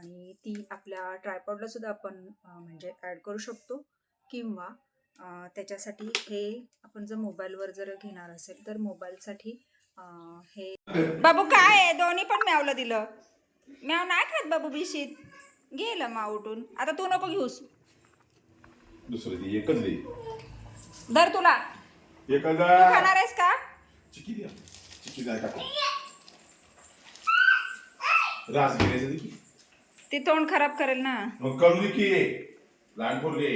आणि ती आपल्या ट्रायपॉडला सुद्धा आपण म्हणजे ॲड करू शकतो. किंवा त्याच्यासाठी हे आपण जर मोबाईलवर जर घेणार असेल तर मोबाईलसाठी हे बाबू काय आहे? दोन्ही पण म्यावलं दिलं. म्याव नाही खात बाबू बिशीत. गेलं मा उठून. आता तू नको घेऊस. दुसरं दे एकच दे. धर तुला. तू खाणार आहेस का? चिकी द्या चिकी द्या काका रास की. ते तोंड खराब करेल ना. मग की? लहान पोरगे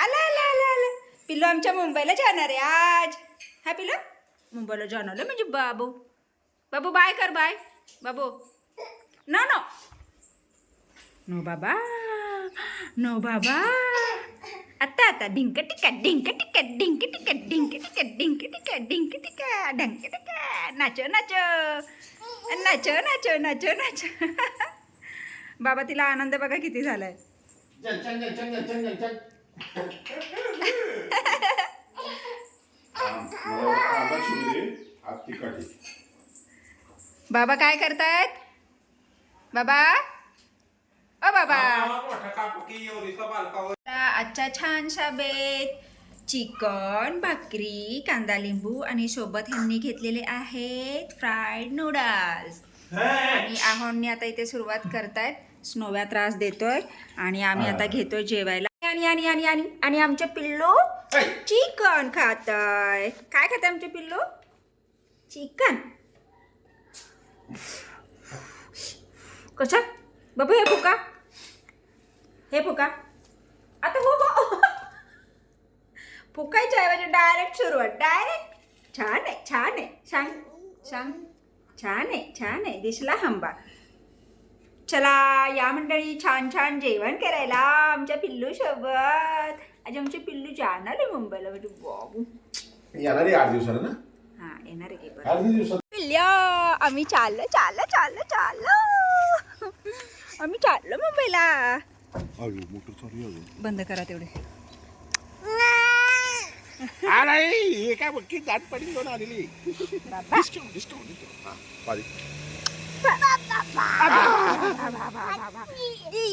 आला आला आला आला. पिल्लू आमच्या मुंबईला जाणार आहे आज. हा पिल्लू? मुंबईला जाणार आहे म्हणजे बाबू. बाबू बाय कर बाय. बाबू. No no. नो बाबा. नो बाबा. आता आता. डिंक टिका डिंक टिका डिंक टिका डिंक टिका डिंक टिका डिंक टिका. ढंक टिका. नाच नाच. नाच नाच नाच नाच. बाबा तिला आनंद बघा किती झालाय. बाबा काय करतायत? बाबा? ओ बाबा. आजच्या छानशा बेत चिकन भाकरी कांदा लिंबू आणि सोबत ह्यांनी घेतलेले आहेत फ्राईड नूडल्स आणि आहोंनी आता इथे सुरुवात करतायत. स्नोव्या त्रास देतोय आणि आम्ही आता घेतोय जेवायला. आणि आणि आणि आणि आणि आमचे पिल्लू चिकन खाताय. काय खाते आमचे पिल्लू? चिकन. कसं बाबू हे फुका. हे फुका. आता हो हो. फुकायच्या ऐवजी डायरेक्ट सुरुवात. डायरेक्ट छान आहे छान आहे. सांग सांग. छान आहे छान आहे. दिसला हंबा. चला या मंडळी छान छान जेवण करायला आमच्या पिल्लू सोबत. आज आमचे पिल्लू जाणार आहे मुंबईला म्हणजे बाबू येणार आहे आठ दिवसाला ना? हा येणार आहे की आठ दिवसात पिल्ल्या आम्ही चाललो चाललो चाललो चाललो. आम्ही चाललो मुंबईला. अयो मोटर चालू आहे अजून. बंद करा तेवढे. अरे हे काय बघ की दाट पडली दोन आलेली. हा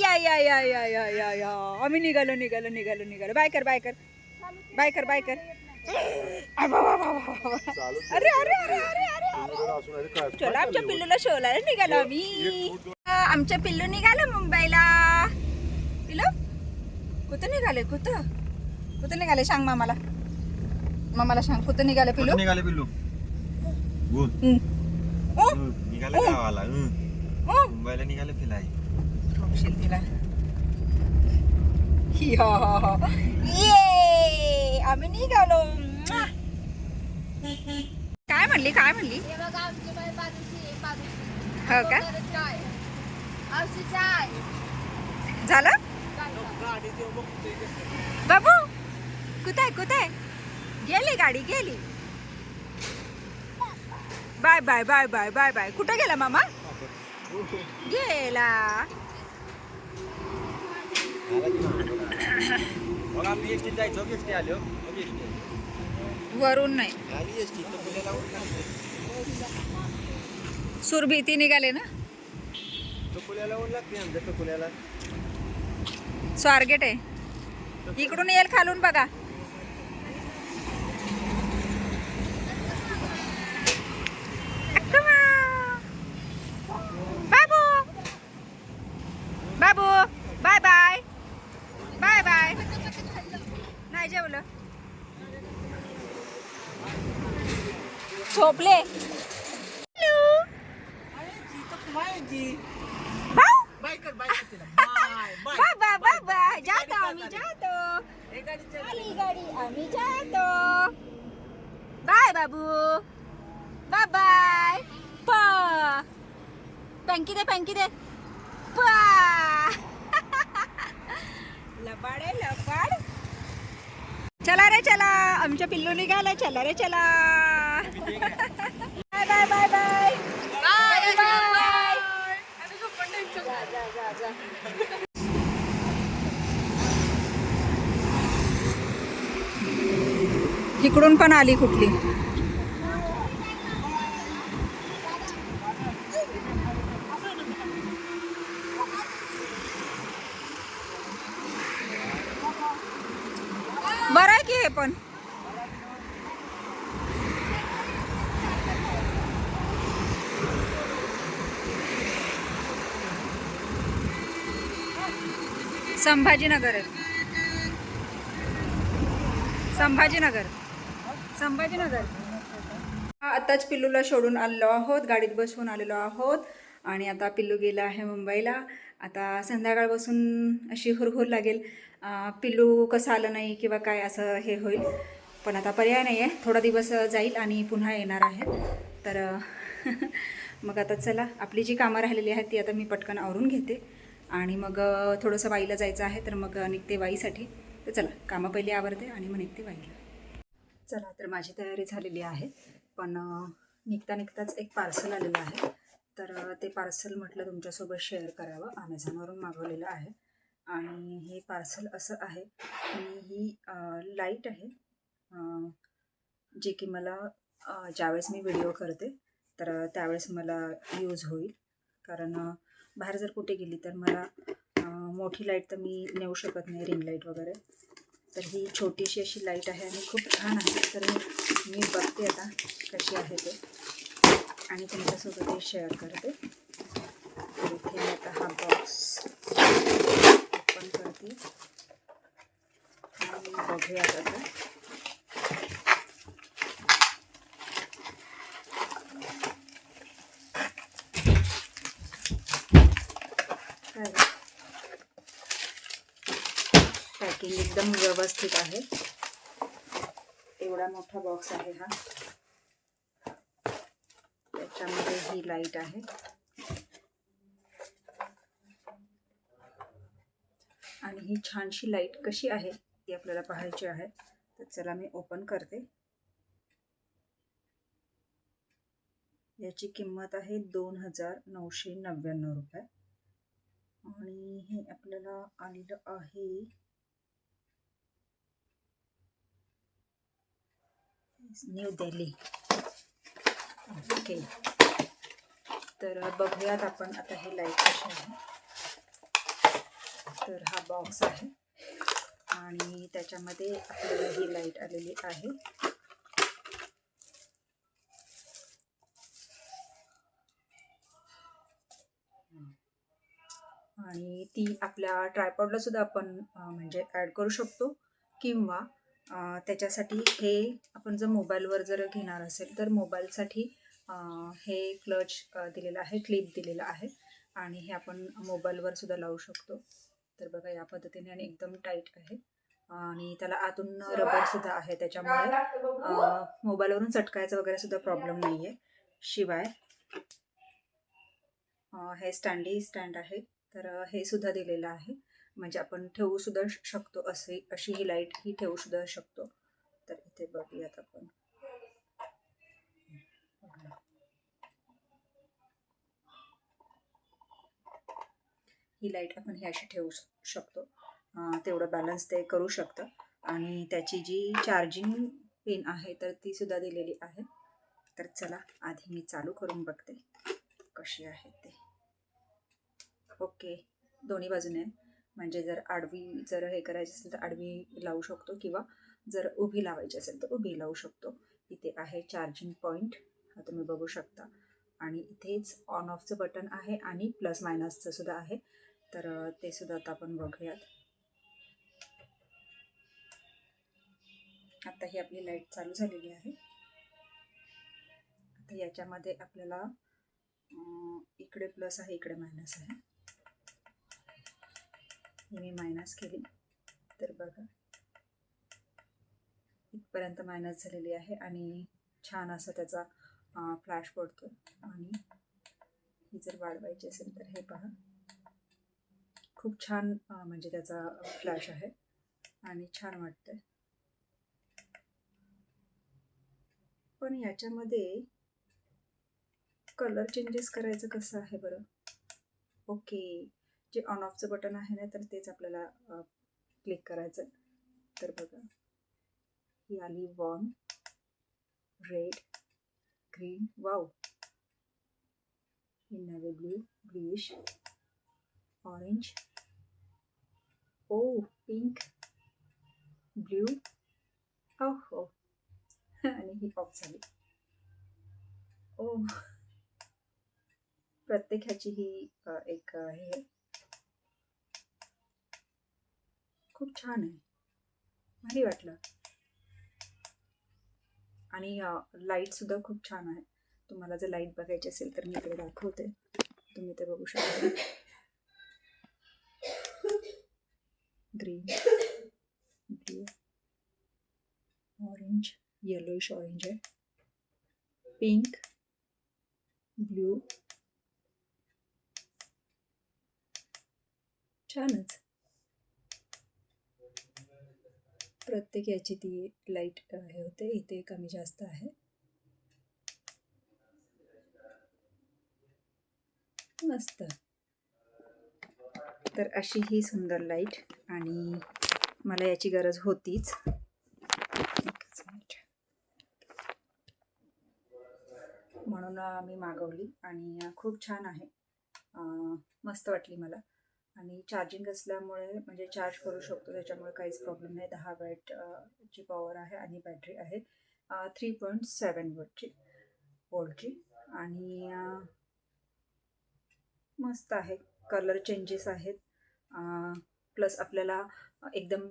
या या या या या या या. आम्ही निघालो निघालो निघालो निघालो. बाय कर बाय कर. बाय कर बाय कर. अरे अरे अरे अरे अरे चला आमच्या पिल्लूला शोलायला निघालो आम्ही. आमच्या पिल्लू निघालं मुंबईला. पिल्लू कुठं निघाले कुठं? कुठं निघाले सांग मामाला. मामाला सांग कुठं निघाले पिल्लू? निघाले पिल्लू? निघाले गावाला. मुंबईला निघाले फिलाय ठोकशील तिला या. आम्ही निघालो. काय म्हणली काय म्हणली हे. हो का. झालं बाबू कुठे आहे गेली गाडी गेली bye bye bye bye bye bye कुठं गेला मामा गेला वरून नाही. पुण्याला सुरभीती निघाले ना? स्वारगेट आहे. इकडून येईल खालून बघा Come on. बाबू बाबू बाय बाय बाय बाय नाही जेवलं झोपले. भाऊ. बाबा बाबा जातो आम्ही जातो. आली गाडी आम्ही जातो. बाय बाबू. Bye bye. पा. पँकी दे पँकी दे. पा. लबाड आहे लबाड. चला रे चला. आमच्या पिल्लू निघाला चला रे चला. Bye bye bye bye bye bye इकडून पण आली कुठली? बरं आहे की हे पण? संभाजीनगर संभाजीनगर. संभाजीनगर. आताच पिल्लूला सोडून आलेलो आहोत गाडीत बसवून आलेलो आहोत आणि आता पिल्लू गेला आहे मुंबईला. आता संध्याकाळ बसून अशी हुरहुर लागेल पिल्लू कसं आलं नाही किंवा काय असं हे होईल. पण आता पर्याय नाही आहे थोडा दिवस जाईल आणि पुन्हा येणार आहे. तर मग आता चला आपली जी कामं राहिलेली आहेत ती आता मी पटकन आवरून घेते. आणि मग थोडंसं वाईला जायचं आहे तर मग निघते वाईसाठी तर चला कामं पहिली आवरते आणि मग निघते वाईला चला तर माझी तयारी झालेली आहे. पण निघता निघताच एक पार्सल आलेलं आहे. तर ते पार्सल म्हटलं तुमच्यासोबत शेअर करावं. अमेझॉनवरून मागवलेलं आहे. आणि हे पार्सल असं आहे. आणि ही लाइट आहे. जे की मला ज्यावेळेस मी व्हिडिओ करते तर त्यावेळेस मला यूज होईल. कारण बाहेर जर कुठे गेली तर मला मोठी लाइट तर मी नेऊ शकत नाही रिंग लाइट वगैरे. तर ही छोटीशी अशी लाइट आहे आणि खूप छान आहे. तर मी बघते आता कशी आहे ते. आणि तुमच्यासोबत ते शेअर करते. तर इथे मी आता हा बॉक्स ओपन करते. आणि बघूया आता. एकदम व्यवस्थित आहे. एवढा मोठा बॉक्स आहे हा. त्याच्यामध्ये ही लाइट आहे. आणि ही छानशी लाइट कशी आहे ती आपल्याला पाहायची आहे. तर चला मी ओपन करते. याची किंमत आहे दोन हजार नऊशे नव्याण्णव रुपये. आणि हे आपल्याला आलेलं आहे न्यू दिल्ली. ओके. तर बघूयात आपण आता हे लाइट कसे आहे. तर हा बॉक्स आहे. आणि त्याच्यामध्ये आपल्याला ही लाइट आलेली आहे. आणि ती आपल्या ट्रायपॉडला सुद्धा आपण म्हणजे ॲड करू शकतो. किंवा त्याच्यासाठी हे आपण जर मोबाईलवर जर घेणार असेल तर मोबाईलसाठी हे क्लच दिलेलं आहे क्लिप दिलेलं आहे. आणि हे आपण मोबाईलवर सुद्धा लावू शकतो. तर बघा या पद्धतीने आणि एकदम टाईट आहे. आणि त्याला आतून रबर सुद्धा आहे त्याच्यामुळे मोबाईलवरून चटकायचा वगैरे सुद्धा प्रॉब्लेम नाही आहे शिवाय हे स्टँडी स्टँड आहे. तर हे सुद्धा दिलेलं आहे. म्हणजे आपण ठेवू सुद्धा शकतो असे अशी ही लाइट ही ठेवू सुद्धा शकतो. तर इथे बघूयात आपण. ही लाइट आपण ही अशी ठेवू शकतो. तेवढं बॅलन्स ते करू शकतं. आणि त्याची जी चार्जिंग पिन आहे तर ती सुद्धा दिलेली आहे. तर चला आधी मी चालू करून बघते कशी आहे ते. ओके दोन्ही बाजूने. आहे. म्हणजे जर आडवी जर हे करायची असेल तर आडवी लावू शकतो किंवा जर उभी लावायची असेल तर उभी लावू शकतो. इथे आहे चार्जिंग पॉईंट हा तुम्ही बघू शकता. आणि इथेच ऑन ऑफचं बटन आहे आणि प्लस मायनसचं सुद्धा आहे. तर ते सुद्धा आता आपण बघूयात. आता ही आपली लाइट चालू झालेली आहे. आता याच्यामध्ये आपल्याला इकडे प्लस आहे इकडे मायनस आहे. ही मी मायनस केली. तर बघा. इथपर्यंत मायनस झालेली आहे आणि छान असा त्याचा फ्लॅश पडतो आणि ही जर वाढवायची असेल तर हे पहा. खूप छान म्हणजे त्याचा फ्लॅश आहे. आणि छान वाटतंय. पण याच्यामध्ये कलर चेंजेस करायचं कसं आहे बरं? ओके जे ऑन ऑफचं बटन आहे ना तर तेच आपल्याला क्लिक करायचं तर बघा. ही आली वॉर्म रेड ग्रीन वाव ही नवे ब्ल्यू ब्लूइश ऑरेंज ओ पिंक ब्ल्यू हो आणि ही ऑफ झाली. Oh! ओ प्रत्येक ह्याची ही एक हे आहे. खूप छान आहे. भारी वाटलं. आणि लाइट सुद्धा खूप छान आहे. तुम्हाला जर लाइट बघायची असेल तर मी इकडे दाखवते. तुम्ही ते बघू शकता. Green blue orange yellowish orange आहे. पिंक ब्ल्यू छानच. प्रत्येक याची ती लाइट हे होते. इथे कमी जास्त आहे. मस्त. तर अशी ही सुंदर लाइट आणि मला याची गरज होतीच. म्हणून मी मागवली आणि खूप छान आहे. मस्त वाटली मला. आणि चार्जिंग असल्यामुळे म्हणजे चार्ज करू शकतो. त्याच्यामुळे काहीच प्रॉब्लेम नाही. दहा वॅट ची पॉवर आहे आणि बॅटरी आहे. थ्री पॉईंट सेवन वोल्टची वोल्टची आणि मस्त आहे. कलर चेंजेस आहेत. प्लस आपल्याला एकदम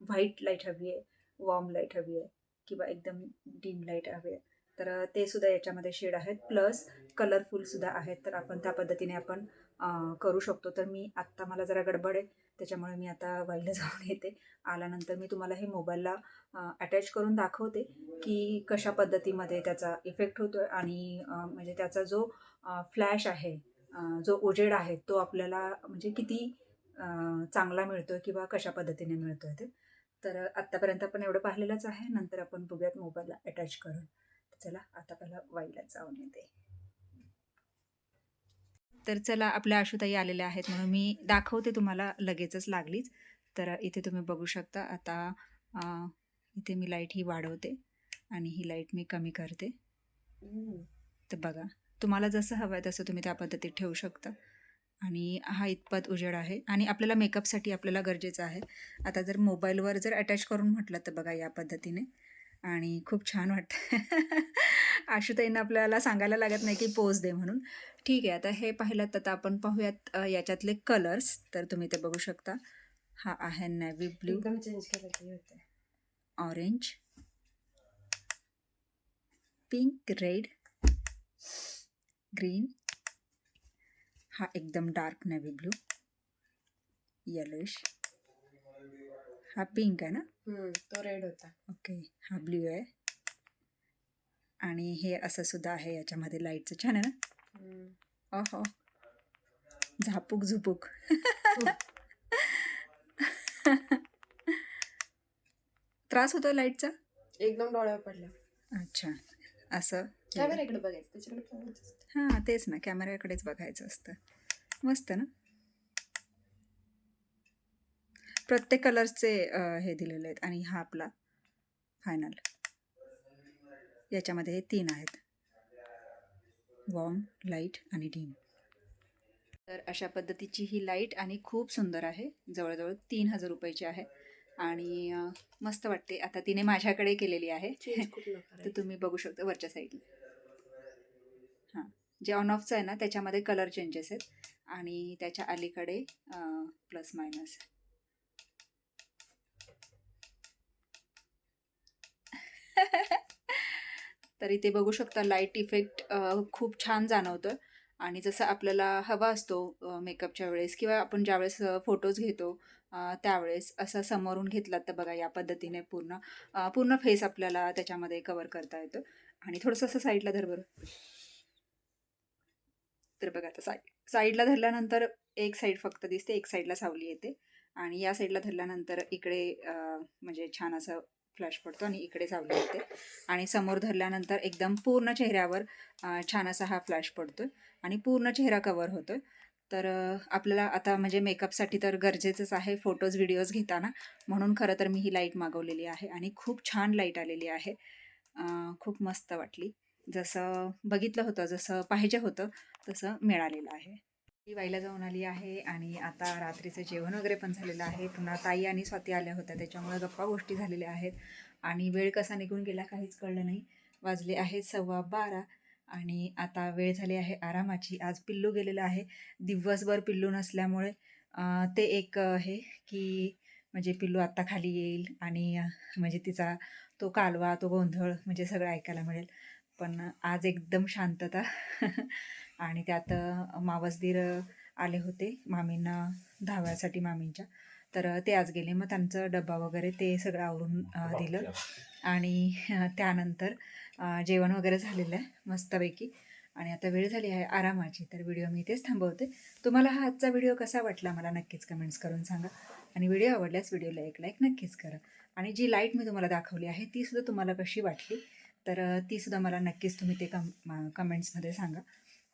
व्हाईट लाइट हवी आहे वॉर्म लाइट हवी आहे किंवा एकदम डीम लाइट हवी आहे. तर ते सुद्धा याच्यामध्ये शेड आहेत. प्लस कलरफुलसुद्धा आहेत. तर आपण त्या पद्धतीने आपण करू शकतो. तर मी आत्ता मला जरा गडबड आहे. त्याच्यामुळे मी आता वाईला जाऊन येते. आल्यानंतर मी तुम्हाला हे मोबाईलला अटॅच करून दाखवते की कशा पद्धतीमध्ये त्याचा इफेक्ट होतो आहे आणि म्हणजे त्याचा जो फ्लॅश आहे जो उजेड आहे तो आपल्याला म्हणजे किती चांगला मिळतो आहे किंवा कशा पद्धतीने मिळतो आहे ते. तर आत्तापर्यंत आपण एवढं पाहिलेलंच आहे. नंतर आपण बघूयात मोबाईलला अटॅच करून. चला आता पहिला वाईला जाऊन येते. तर चला आपल्या आशुताई आलेल्या आहेत म्हणून मी दाखवते तुम्हाला लगेचच लागलीच. तर इथे तुम्ही बघू शकता आता इथे मी लाइट ही वाढवते आणि ही लाइट मी कमी करते. तर बघा तुम्हाला जसं हवं आहे तसं तुम्ही त्या पद्धतीत ठेवू शकता. आणि हा इतपत उजेड आहे. आणि आपल्याला मेकअपसाठी आपल्याला गरजेचं आहे. आता जर मोबाईलवर जर अटॅच करून म्हटलं तर बघा या पद्धतीने. आणि खूप छान वाटतं आशुताईंना आपल्याला सांगायला लागत नाही की पोज दे म्हणून. ठीक आहे आता हे पाहिलं तर आपण पाहूयात याच्यातले कलर्स तर तुम्ही ते बघू शकता. हा आहे नॅव्ही ब्ल्यू चेंज होते ऑरेंज पिंक रेड ग्रीन हा एकदम डार्क नेव्ही ब्लू येलोइश हा पिंक आहे ना? तो रेड होता. ओके हा ब्ल्यू आहे. आणि हे असं सुद्धा आहे याच्यामध्ये लाईटचं. छान आहे ना? अहो. झापूक झुपूक. त्रास होतो लाईटचा? एकदम डोळ्यावर पडलं. अच्छा. असं? कॅमेरा इकडे बघायचं. हां तेच ना. कॅमेऱ्याकडेच बघायचं असतं. मस्त ना? प्रत्येक कलर्सचे हे दिलेले आहेत. आणि हा आपला फायनल याच्यामध्ये हे तीन आहेत. वॉर्म लाइट आणि डीम. तर अशा पद्धतीची ही लाइट आणि खूप सुंदर आहे. जवळजवळ तीन हजार रुपयाची आहे. आणि मस्त वाटते. आता तिने माझ्याकडे केलेली आहे. तर? तुम्ही बघू शकता वरच्या साईडला. हां. जे ऑन ऑफचं आहे ना त्याच्यामध्ये कलर चेंजेस आहेत. आणि त्याच्या अलीकडे प्लस मायनस तर इथे बघू शकता लाइट इफेक्ट खूप छान जाणवतं. आणि जसं आपल्याला हवा असतो मेकअपच्या वेळेस किंवा आपण ज्यावेळेस फोटोज घेतो त्यावेळेस असं समोरून घेतलात तर बघा या पद्धतीने पूर्ण पूर्ण फेस आपल्याला त्याच्यामध्ये कवर करता येतो. आणि थोडंसं असं साईडला धर बरं. तर बघा आता साईड साईडला धरल्यानंतर एक साईड फक्त दिसते एक साईडला सावली येते. आणि या साईडला धरल्यानंतर इकडे म्हणजे छान असं फ्लॅश पडतो आणि इकडे चावले होते आणि समोर धरल्यानंतर एकदम पूर्ण चेहऱ्यावर छान असा हा फ्लॅश पडतो आणि पूर्ण चेहरा कवर होतो तर आपल्याला आता म्हणजे मेकअपसाठी तर गरजेचंच आहे फोटोज व्हिडिओज घेताना. म्हणून खरं तर मी ही लाइट मागवलेली आहे आणि खूप छान लाइट आलेली आहे. खूप मस्त वाटली. जसं बघितलं होतं जसं पाहिजे होतं तसं मिळालेलं आहे. ती वाईला जाऊन आली आहे आणि आता रात्रीचं जेवण वगैरे पण झालेलं आहे. पुन्हा ताई आणि स्वाती आल्या होत्या त्याच्यामुळे गप्पा गोष्टी झालेल्या आहेत. आणि वेळ कसा निघून गेला काहीच कळलं नाही. वाजले आहे सव्वा बारा आणि आता वेळ झाली आहे आरामाची. आज पिल्लू गेलेलं आहे. दिवसभर पिल्लू नसल्यामुळे ते एक आहे की म्हणजे पिल्लू आत्ता खाली येईल आणि म्हणजे तिचा तो कालवा तो गोंधळ म्हणजे सगळं ऐकायला मिळेल. पण आज एकदम शांतता. आणि त्यात मावसदीर आले होते मामींना धाव्यासाठी मामींच्या. तर ते आज गेले. मग त्यांचं डब्बा वगैरे ते सगळं आवरून दिलं. आणि त्यानंतर जेवण वगैरे झालेलं आहे मस्तपैकी. आणि आता वेळ झाली आहे आरामाची तर व्हिडिओ मी इथेच थांबवते. तुम्हाला हा आजचा व्हिडिओ कसा वाटला मला नक्कीच कमेंट्स करून सांगा. आणि व्हिडिओ आवडल्यास व्हिडिओला एक लाईक नक्कीच करा. आणि जी लाइट मी तुम्हाला दाखवली आहे तीसुद्धा तुम्हाला कशी वाटली? तर तीसुद्धा मला नक्कीच तुम्ही ते कम कमेंट्समध्ये सांगा.